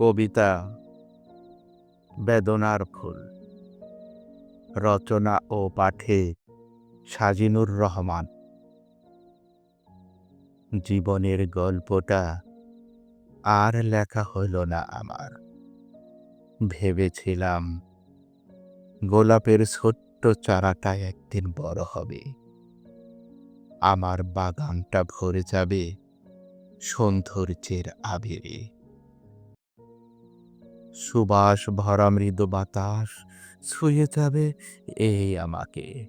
কবিতা, বেদনার ফুল। রচনা ও পাঠে সাজিনুর রহমান। জীবনের গল্পটা আর লেখা হইল না আমার। ভেবেছিলাম গোলাপের ছোট্ট চারাটা একদিন বড় হবে। আমার বাগানটা ভরে যাবে সৌন্দর্যের আবিরে। সুবাস ভরা মৃদু বাতাস ছুঁয়ে যাবে এই আমাকে।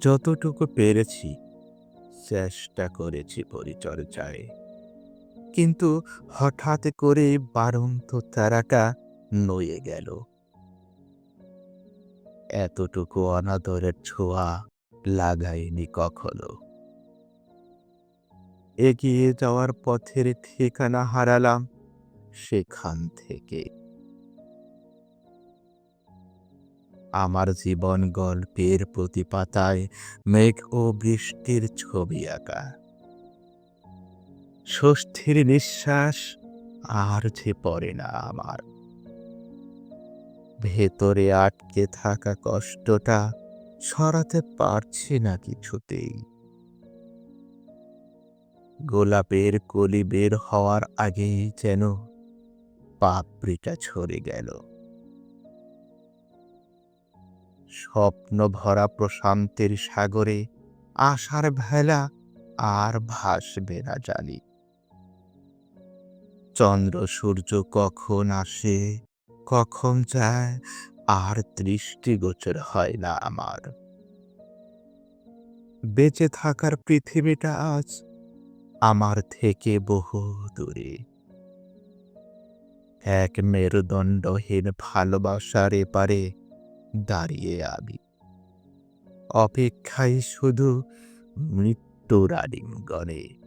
যতটুকু পেরেছি, চেষ্টা করেছি পরিচর্যায়। কিন্তু হঠাৎ করে বারন্ত তারাটা নয়ে গেল। এতটুকু অনাদরের ছোঁয়া লাগাইনি কখনো। এগিয়ে যাওয়ার পথের ঠিকানা হারালাম। সেখান থেকে। আমার জীবন গল্পের প্রতি পাতায় মেঘ ও বৃষ্টির ছবি আঁকা। ষষ্ঠীর নিঃশ্বাস আর যে পড়ে না আমার। ভেতরে আটকে থাকা কষ্টটা সরাতে পারছি না কিছুতেই। গোলাপের কলি বের হওয়ার আগেই যেন পাপড়িটা ছড়ে গেল। স্বপ্ন ভরা প্রশান্তের সাগরে আশার ভেলা আর ভাসবে না জানি। চন্দ্র সূর্য কখন আসে, কখন যায়, আর দৃষ্টিগোচর হয় না আমার। বেঁচে থাকার পৃথিবীটা আজ আমার থেকে বহু দূরে। এক মেরুদণ্ডহীন ভালোবাসার এপারে দাঁড়িয়ে আমি। অপেক্ষায় শুধু মৃত্যুর আলিঙ্গনে